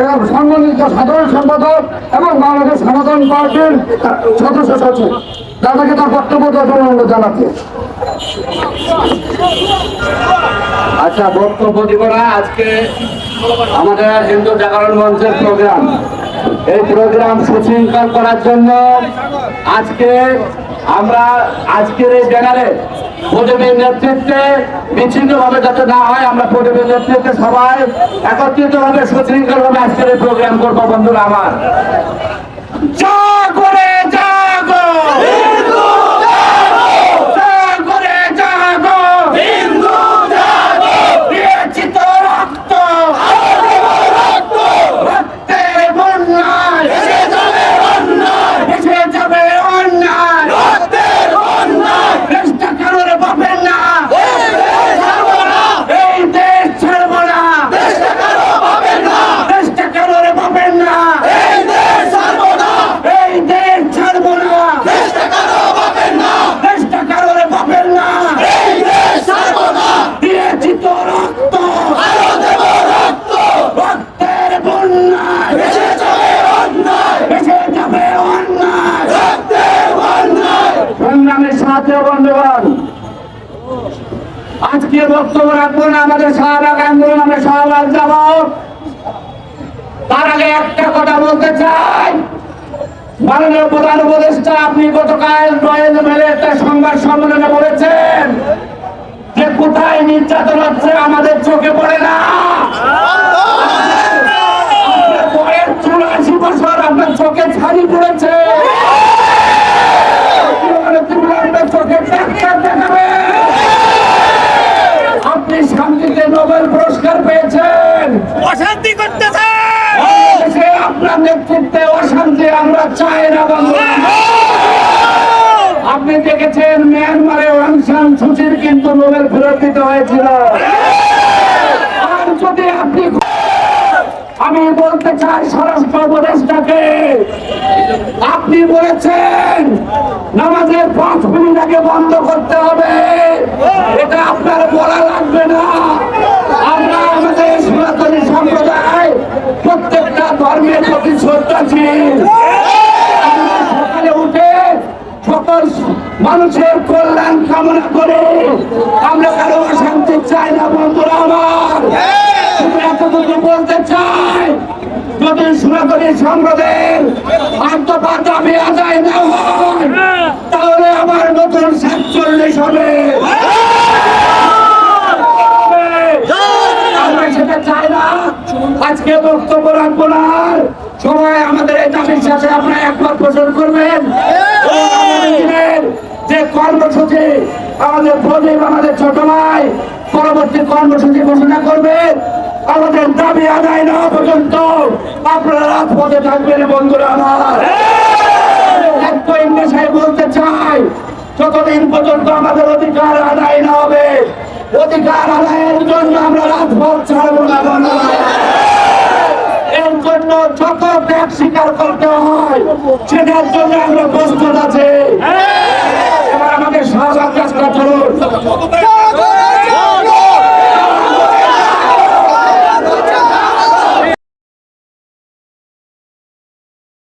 এবং সম্মানিত সাধারণ সম্পাদক এবং বাংলাদেশ সনাতন পার্টির সদস্য সচিব। তাদেরকে তার বক্তব্য দেওয়ার অনুরোধ জানাচ্ছি। আচ্ছা বক্তব্য দিব না। আজকে আমাদের হিন্দু জাগরণ মঞ্চের প্রোগ্রাম এই প্রোগ্রাম সুশৃঙ্খল করার জন্য আজকে আমরা আজকের এই ব্যানারে প্রদীপের নেতৃত্বে বিচ্ছিন্ন ভাবে যাতে না হয়, আমরা প্রদীপের নেতৃত্বে সবাই একত্রিতভাবে সুশৃঙ্খল ভাবে আজকের এই প্রোগ্রাম করব, বন্ধুরা আমার। বক্তব্য রাখব না, আমাদের শাহবাগ আন্দোলন আমরা শাহবাগ যাব। তার আগে একটা কথা বলতে চাই। মাননীয় প্রধান উপদেষ্টা, আপনি গতকাল নয়েল মেলে একটা সংবাদ সম্মেলনে বলেছেন যে কোথায় নির্যাতন হচ্ছে আমাদের চোখে পড়ে না আপনার বয়স চুরাশি বছর আপনার চোখে ছাড়ি পড়েছে আপনার চোখে ডাক্তার দেখাবে আপনি শান্তিতে নোবেল পুরস্কার পেয়েছেন। অশান্তি করতেছে। আপনার নেতৃত্বে অশান্তি আমরা চাই না বন্ধু আপনি দেখেছেন মিয়ানমারে অংশান সুচির কিন্তু নোবেল ফেরত দিতে হয়েছিল। আর যদি আপনি আমি বলতে চাই স্বরাষ্ট্র উপদেষ্টাকে আপনি বলেছেন নামাজের পাঁচ মিনিট আগে বন্ধ করতে হবে। এটা আপনার বলা লাগবে না। মানুষের কল্যাণ কামনা করে আমরা কারও অশান্তি চাই না, বন্ধুরা আমার। এতটুকু বলতে চাই, যদি সনাতনী সম্প্রদায়ের আত্মপাত দাবি আদায় না তাহলে আমার নতুন সাতচল্লিশ হবে। আমরা সেটা চাই না। আজকে বক্তব্য রাখব না। সবাই আমাদের এই দাবির সাথে আপনারা একবার পোষণ করবেন। পরবর্তী কর্মসূচি ঘোষণা করবেন আমাদের দাবি আদায় না পর্যন্ত আপনারা রাজপথে থাকবেন বন্ধুরা আমার। বলতে চাই, যতদিন পর্যন্ত আমাদের অধিকার আদায় না হবে, অধিকার আদায়ের জন্য আমরা রাজপথ ছাড়বো না এর জন্য যত ত্যাগ স্বীকার করতে হয়, সেটার জন্য আমরা প্রস্তুত আছি।